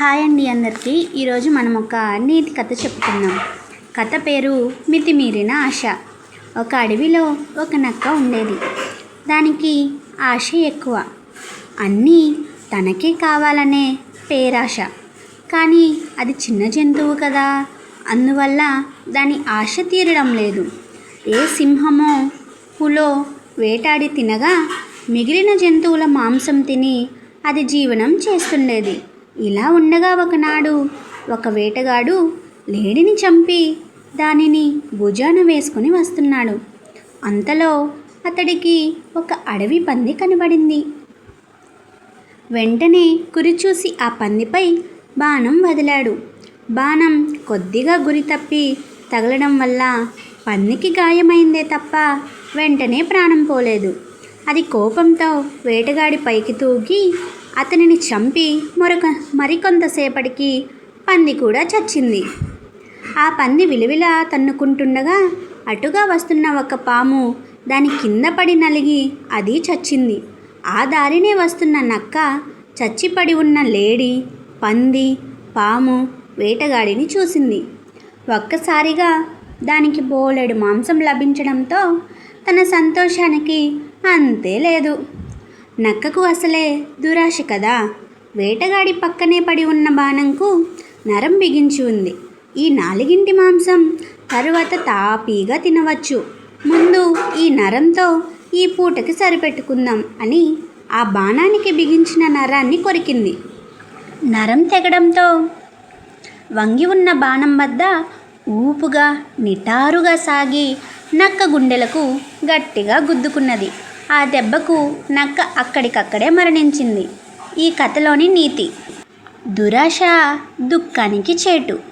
Hi అండి అందరికీ. ఈరోజు మనం ఒక నీతి కథ చెప్పుకుందాం. కథ పేరు మితిమీరిన ఆశ. ఒక అడవిలో ఒక నక్క ఉండేది. దానికి ఆశ ఎక్కువ. అన్నీ తనకే కావాలనే పేరాశ. కానీ అది చిన్న జంతువు కదా. అందువల్ల దాని ఆశ తీరడం లేదు. ఏ సింహమో పులో వేటాడి తినగా మిగిలిన జంతువుల మాంసం తిని అది జీవనం చేస్తుండేది. ఇలా ఉండగా ఒకనాడు ఒక వేటగాడు లేడిని చంపి దానిని భుజాన వేసుకుని వస్తున్నాడు. అంతలో అతడికి ఒక అడవి పంది కనబడింది. వెంటనే కురిచూసి ఆ పందిపై బాణం వదిలాడు. బాణం కొద్దిగా గురి తప్పి తగలడం వల్ల పందికి గాయమైందే తప్ప వెంటనే ప్రాణం పోలేదు. అది కోపంతో వేటగాడి పైకి తూగి అతనిని చంపి మరొక మరికొంతసేపటికి పంది కూడా చచ్చింది. ఆ పంది విలువిలా తన్నుకుంటుండగా అటుగా వస్తున్న ఒక పాము దాని కింద పడి నలిగి అది చచ్చింది. ఆ దారినే వస్తున్న నక్క చచ్చిపడి ఉన్న లేడీ పంది పాము వేటగాడిని చూసింది. ఒక్కసారిగా దానికి బోలెడు మాంసం లభించడంతో తన సంతోషానికి అంతే లేదు. నక్కకు అసలే దురాశ కదా. వేటగాడి పక్కనే పడి ఉన్న బాణంకు నరం బిగించి ఉంది. ఈ నాలుగింటి మాంసం తరువాత తాపీగా తినవచ్చు. ముందు ఈ నరంతో ఈ పూటకి సరిపెట్టుకుందాం అని ఆ బాణానికి బిగించిన నరాన్ని కొరికింది. నరం తెగడంతో వంగి ఉన్న బాణం వద్ద ఊపుగా నిటారుగా సాగి నక్క గుండెలకు గట్టిగా గుద్దుకున్నది. ఆ దెబ్బకు నక్క అక్కడికక్కడే మరణించింది. ఈ కథలోని నీతి. దురాశ దుఃఖానికి చేటు.